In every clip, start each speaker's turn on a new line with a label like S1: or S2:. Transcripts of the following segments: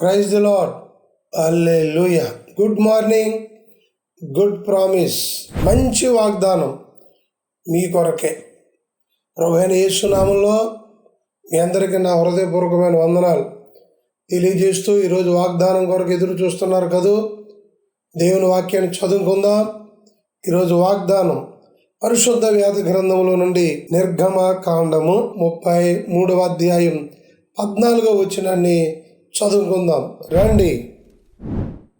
S1: Praise the lord అల్లే లూయ good morning good promise మంచి వాగ్దానం మీ కొరకే. ప్రభైన యేసునామంలో మీ అందరికీ నా హృదయపూర్వకమైన వందనాలు. తెలియజేస్తూ ఈరోజు వాగ్దానం కొరకు ఎదురు చూస్తున్నారు కదూ? దేవుని వాక్యాన్ని చదువుకుందాం. ఈరోజు వాగ్దానం పరిశుద్ధ వ్యాధి గ్రంథంలో నుండి నిర్గమ కాండము ముప్పై మూడవ అధ్యాయం పద్నాలుగో వచ్చినాన్ని చదువుకుందాం. రండి.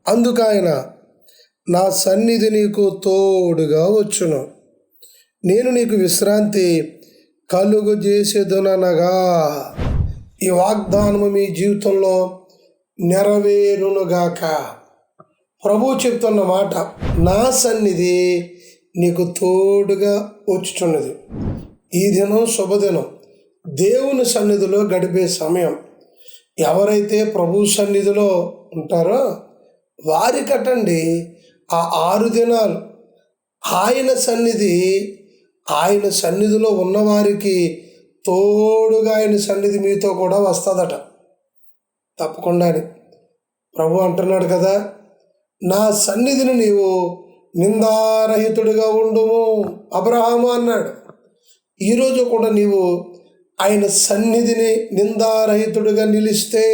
S1: అందుకైన నా సన్నిధి నీకు తోడుగా వచ్చును. నేను నీకు విశ్రాంతి కలుగు చేసేదునగా ఈ వాగ్దానము మీ జీవితంలో నెరవేరునుగాక. ప్రభు చెప్తున్న మాట నా సన్నిధి నీకు తోడుగా వచ్చుచున్నది. ఈ దినం శుభదినం. దేవుని సన్నిధిలో గడిపే సమయం. ఎవరైతే ప్రభు సన్నిధిలో ఉంటారో వారికటండి ఆ ఆరు దినాలు. ఆయన సన్నిధి ఆయన సన్నిధిలో ఉన్నవారికి తోడుగా ఆయన సన్నిధి మీతో కూడా వస్తుందట. తప్పకుండానే ప్రభు అంటున్నాడు కదా నా సన్నిధిని నీవు నిందారహితుడిగా ఉండుము అబ్రహాము అన్నాడు. ఈరోజు కూడా నీవు ఆయన సన్నిధిని నిందారహితుడిగా నిలిస్తే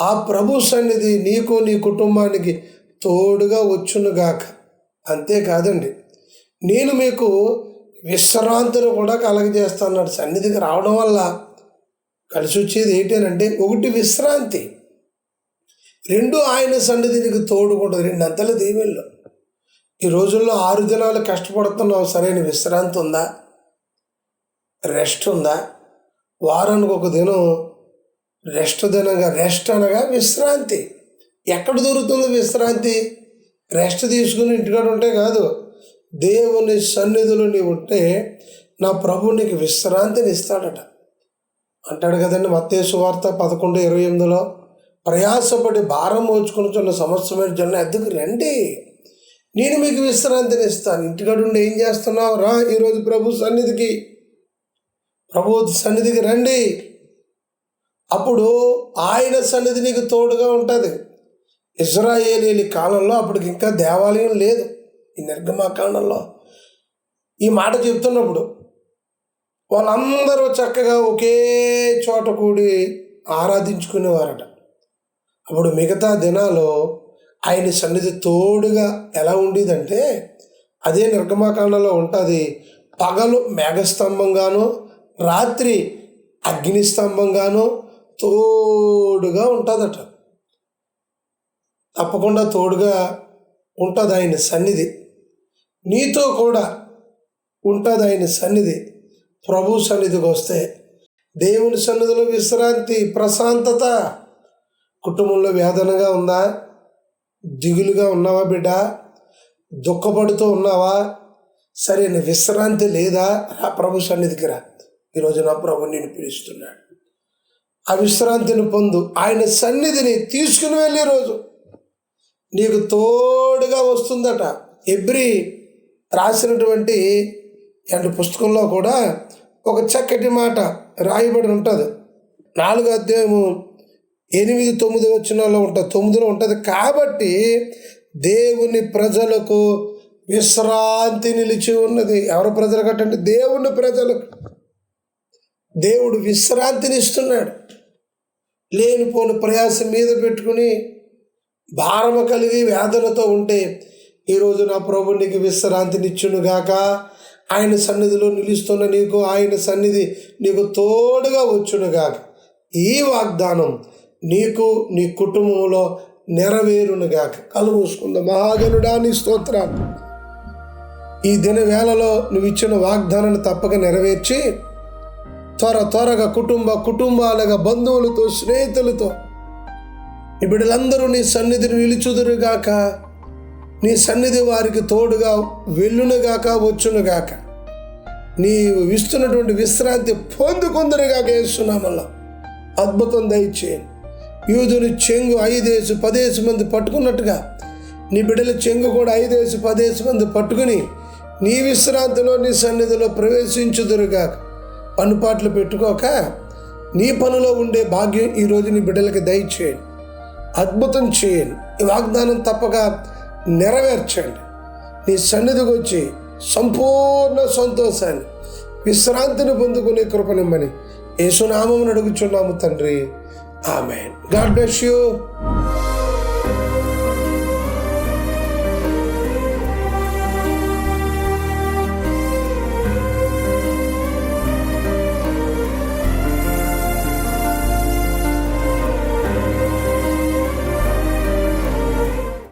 S1: ఆ ప్రభు సన్నిధి నీకు నీ కుటుంబానికి తోడుగా వచ్చునుగాక. అంతేకాదండి నేను మీకు విశ్రాంతిని కూడా కలగజేస్తాను సన్నిధికి రావడం వల్ల కలిసి వచ్చేది ఏంటంటే ఒకటి విశ్రాంతి. రెండు ఆయన సన్నిధి నీకు తోడుకుంటుంది. రెండు అంతల దీవెళ్ళు ఈ రోజుల్లో ఆరు దినాలు కష్టపడుతున్నావు. సరైన విశ్రాంతి ఉందా? రెస్ట్ ఉందా? వారానికి ఒక దినం రెస్ట్ దినగా రెస్ట్ అనగా విశ్రాంతి. ఎక్కడ దొరుకుతుంది విశ్రాంతి? రెస్ట్ తీసుకుని ఇంటికాడ ఉంటే కాదు దేవుని సన్నిధిలో నీవు ఉంటే నా ప్రభు నీకు విశ్రాంతిని ఇస్తాడట. అంటాడు కదండి మత్తేసు వార్త పదకొండు ఇరవై ఎనిమిదిలో ప్రయాసపడి భారం మోచుకుని సమస్యమైన జన ఎద్దుకు రండి? నేను మీకు విశ్రాంతిని ఇస్తాను. ఇంటికాడ ఉండి ఏం చేస్తున్నావు? రా ఈరోజు ప్రభు సన్నిధికి. ప్రభు సన్నిధికి రండి. అప్పుడు ఆయన సన్నిధి నీకు తోడుగా ఉంటుంది. ఇజ్రాయేలీ కాలంలో అప్పటికి ఇంకా దేవాలయం లేదు. ఈ నిర్గమాకాండంలో ఈ మాట చెప్తున్నప్పుడు వాళ్ళందరూ చక్కగా ఒకే చోట కూడి ఆరాధించుకునేవారట. అప్పుడు మిగతా దినాలు ఆయన సన్నిధి తోడుగా ఎలా ఉండేదంటే అదే నిర్గమాకాండంలో ఉంటుంది. పగలు మేఘస్తంభంగాను రాత్రి అగ్నిస్తంభంగాను తోడుగా ఉంటుందట. తప్పకుండా తోడుగా ఉంటుంది ఆయన సన్నిధి. నీతో కూడా ఉంటుంది ఆయన సన్నిధి. ప్రభు సన్నిధికి వస్తే దేవుని సన్నిధిలో విశ్రాంతి ప్రశాంతత. కుటుంబంలో వేదనగా ఉందా? దిగులుగా ఉన్నావా బిడ్డ? దుఃఖపడుతూ ఉన్నావా? సరైన విశ్రాంతి లేదా? రా ప్రభు సన్నిధికి రా. ఈరోజు నా ప్రభు నేను పిలుస్తున్నాడు. ఆ విశ్రాంతిని పొందు. ఆయన సన్నిధిని తీసుకుని వెళ్ళే రోజు నీకు తోడుగా వస్తుందట. ఎబ్రి రాసినటువంటి అండ్ పుస్తకంలో కూడా ఒక చక్కటి మాట రాయబడి ఉంటుంది. నాలుగో అధ్యాయము ఎనిమిది తొమ్మిది వచ్చినలో ఉంటుంది తొమ్మిదిలో ఉంటుంది. కాబట్టి దేవుని ప్రజలకు విశ్రాంతి నిలిచి ఉన్నది. ఎవరి ప్రజలు కట్టండి? దేవుని ప్రజలకు. దేవుడు విశ్రాంతిని ఇస్తున్నాడు లేనిపోని ప్రయాసం మీద పెట్టుకుని భారము కలిగి వేదనతో ఉంటే ఈరోజు నా ప్రభు నీకు విశ్రాంతినిచ్చునుగాక ఆయన సన్నిధిలో నిలుస్తున్న నీకు ఆయన సన్నిధి నీకు తోడుగా వచ్చునుగాక ఈ వాగ్దానం నీకు నీ కుటుంబంలో నెరవేరునుగాక గాక. మూసుకుందాం. మహాగనుడా నీ స్తోత్రాలు. ఈ దిన వేళలో నువ్వు ఇచ్చిన వాగ్దానాన్ని తప్పక నెరవేర్చి త్వర త్వరగా కుటుంబ కుటుంబాలుగా బంధువులతో స్నేహితులతో. నీ బిడ్డలందరూ నీ సన్నిధిని నిలుచుదురుగాక. నీ సన్నిధి వారికి తోడుగా వెళ్ళునుగాక వచ్చునుగాక. నీవు ఇస్తున్నటువంటి విశ్రాంతి పొందుకుందరుగాక వేస్తున్నామల్లా అద్భుతం దయచేయండి. యూదుని చెంగు ఐదేసి పదేసి మంది పట్టుకున్నట్టుగా నీ బిడ్డల చెంగు కూడా ఐదేసి పదేసి మంది పట్టుకుని నీ విశ్రాంతిలో నీ సన్నిధిలో ప్రవేశించుదురుగాక. పనుపాట్లు పెట్టుకోక నీ పనిలో ఉండే భాగ్యం ఈరోజు నీ బిడ్డలకి దయచేయండి. అద్భుతం చేయండి. ఈ వాగ్దానం తప్పక నెరవేర్చండి. నీ సన్నిధికి వచ్చి సంపూర్ణ సంతోషాన్ని విశ్రాంతిని పొందుకునే కృపనిమ్మని యేసునామం అడుగుచున్నాము తండ్రి. ఆమె గాడ్ బ్లెస్ యూ.